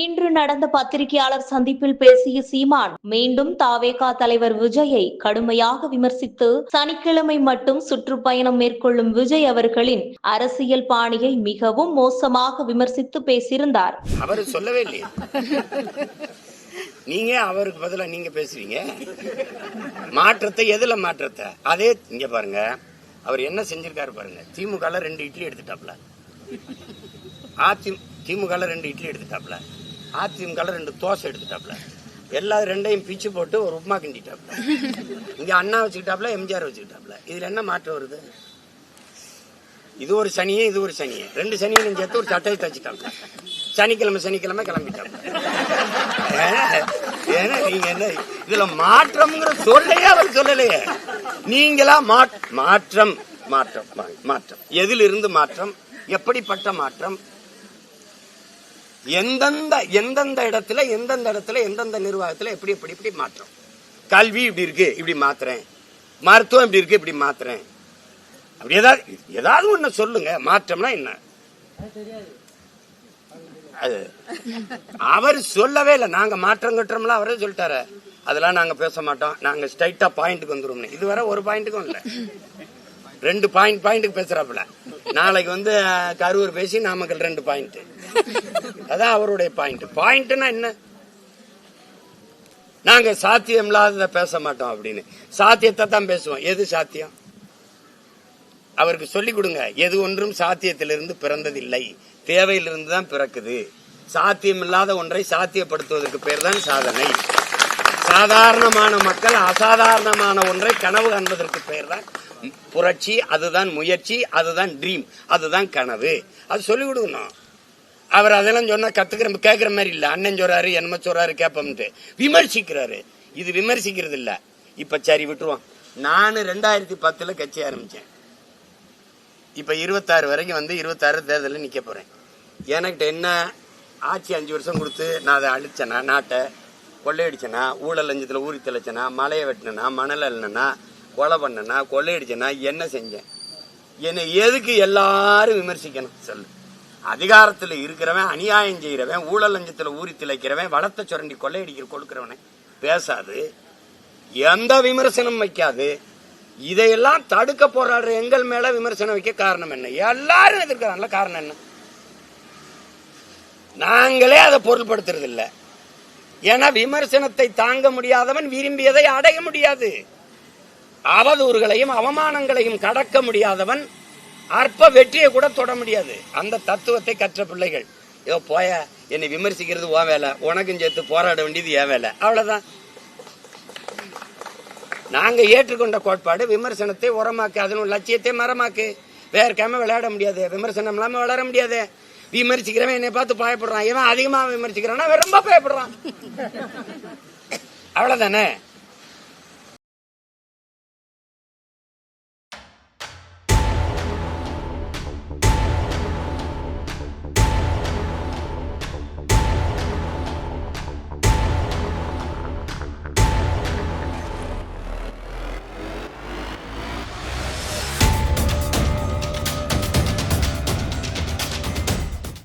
இன்று நடந்த பத்திரிகையாளர் சந்திப்பில் பேசிய சீமான் மீண்டும் தாவேகா தலைவர் விஜயை கடுமையாக விமர்சித்து சனிக்கிழமை மட்டும் சுற்றுப்பயணம் மேற்கொள்ளும் விஜய் அவர்களின் அரசியல் பாணியை மிகவும் மோசமாக விமர்சித்து பேசியிருந்தார். அவர் சொல்லவே இல்லையே. நீங்க அவருக்கு பதிலா நீங்க பேசுவீங்க? மாற்றத்தை எதுல மாற்றத்தை? அதே இங்க பாருங்க. அவர் என்ன செஞ்சிருக்காரு பாருங்க. திமுக ரெண்டு இட்லி எடுத்துட்டாப்ல. அதிமுக திமுக ரெண்டு இட்லி எடுத்துட்டாப்ல. அதிமுக ரெண்டு தோசை எடுத்துட்டாப்ல. எல்லா ரெண்டையும் பிச்சு போட்டு ஒரு உப்புமா கிண்டிட்டாப்ல. இங்க அண்ணா வச்சுக்கிட்டாப்ல எம்ஜிஆர் வச்சுக்கிட்டாப்ல. இதுல என்ன மாற்றம் வருது? இது ஒரு சனியே இது ஒரு சனியே. ரெண்டு சனியும் சேர்த்து ஒரு சட்டையை தச்சுட்டாங்க சனிக்கிழமை சனிக்கிழமை கிளம்பிட்டாங்க ஏன்னா- நீங்க என்ன இதுல மாற்றம்ங்கிற சொல்லையே அவர் சொல்லலையே. நீங்களா மாற்றம் மாற்றம் மாற்றம். எதிலிருந்து மாற்றம்? எப்படிப்பட்ட மாற்றம்? எந்தெந்த எந்தெந்த இடத்துல எந்தெந்த இடத்துல எந்தெந்த நிர்வாகத்துல எப்படி எப்படி இப்படி மாற்றம். கல்வி இப்படி இருக்கு இப்படி மாத்துறேன். மருத்துவம் இப்படி இருக்கு இப்படி மாத்துறேன். அப்படி ஏதாவது ஏதாவது ஒண்ணு சொல்லுங்க மாற்றம்னா என்ன? அது அவர் சொல்லவே இல்லை. நாங்க மாற்றம் கட்டுறோம்ல அவரே சொல்லிட்டாரு. அதெல்லாம் நாங்க பேச மாட்டோம். நாங்க ஸ்ட்ரைட்டா பாயிண்ட்டுக்கு வந்துருவோம்னு. இதுவரை ஒரு பாயிண்ட்டுக்கும் இல்லை. ரெண்டு பாயிண்ட் பாயிண்ட்டுக்கு பேசுறாப்புல. நாளைக்கு வந்து கரூர் பேசி நாமக்கல் ரெண்டு பாயிண்ட் அதான் அவருடைய பாயிண்ட் பாயிண்ட்னா என்ன? நாங்க சாத்தியம் இல்லாதத பேச மாட்டோம் அப்படின்னு. சாத்தியத்தை தான் பேசுவோம். எது சாத்தியம்? அவருக்கு சொல்லிக் கொடுங்க. எது ஒன்றும் சாத்தியத்திலிருந்து பிறந்ததில்லை. தேவையிலிருந்து தான் பிறக்குது. சாத்தியம் இல்லாத ஒன்றை சாத்தியப்படுத்துவதற்கு பேர் தான் சாதனை. சாதாரணமான மக்கள் அசாதாரணமான ஒன்றை கனவு காண்பதற்கு பெயர் தான் புரட்சி அதுதான் முயற்சி அதுதான் ட்ரீம் அதுதான் கனவு. அது சொல்லிக் கொடுக்கணும். அவர் அதெல்லாம் சொன்னா கத்துக்கிற கேட்குற மாதிரி இல்ல. அண்ணன் சொல்றாரு என்னமோ சொல்றாரு கேப்பம்ட்டு. விமர்சிக்கிறாரு. இது விமர்சிக்கிறது இல்ல. இப்ப சரி விட்டுருவோம். நானு ரெண்டாயிரத்தி பத்துல கட்சி ஆரம்பிச்சேன். இப்ப இருபத்தாறு வரைக்கும் வந்து இருபத்தாறு தேர்தலில் நிக்க போறேன். எனக்கு என்ன ஆட்சி அஞ்சு வருஷம் கொடுத்து நான் அதை அழிச்சேனா நாட்டை கொள்ளையடிச்சேனா ஊழல் லஞ்சத்தில் ஊறி தெளிச்சேனா மலையை வெட்டினா மணல் அள்ளினா கொலை பண்ணனா கொள்ளையடிச்சேனா என்ன செஞ்சேன்? என்னை எதுக்கு எல்லாரும் விமர்சிக்கணும்? சொல்லு. அதிகாரத்தில் இருக்கிறவன் அநியாயம் செய்கிறவன் ஊழல் லஞ்சத்தில் ஊறி திளைக்கிறவன் வளத்தை சுரண்டி கொள்ளையடிக்கிற கொடுக்கிறவனை பேசாது. எந்த விமர்சனம் வைக்காது. இதையெல்லாம் தடுக்க போராடுற எங்கள் மேல விமர்சனம் வைக்க காரணம் என்ன? எல்லாரும் எதிர்க்கிறாங்கள காரணம் என்ன? நாங்களே அதை பொருள்படுத்துறது இல்லை. ஏன்னா விமர்சனத்தை தாங்க முடியாதவன் விரும்பியதை அடைய முடியாது. அவதூறுகளையும் அவமானங்களையும் கடக்க முடியாதவன் அற்ப வெற்றியை கூட தொட முடியாது. அந்த தத்துவத்தை கற்ற பிள்ளைகள் ஏதோ போய என்னை விமர்சிக்கிறது உன் வேலை. உனக்கும் சேர்த்து போராட வேண்டியது என் வேலை. அவ்வளவுதான். நாங்க ஏற்றுக்கொண்ட கோட்பாடு விமர்சனத்தை உரமாக்கு அதன் லட்சியத்தை மரமாக்கு. வேர்க்காம விளையாட முடியாது. விமர்சனம் இல்லாம வளர முடியாது. விமர்சிக்கிறவன் என்னை பார்த்து பயப்படுறான். இவன் அதிகமா விமர்சிக்கிறான்னா ரொம்ப பயப்படுறான். அவ்வளவுதானே?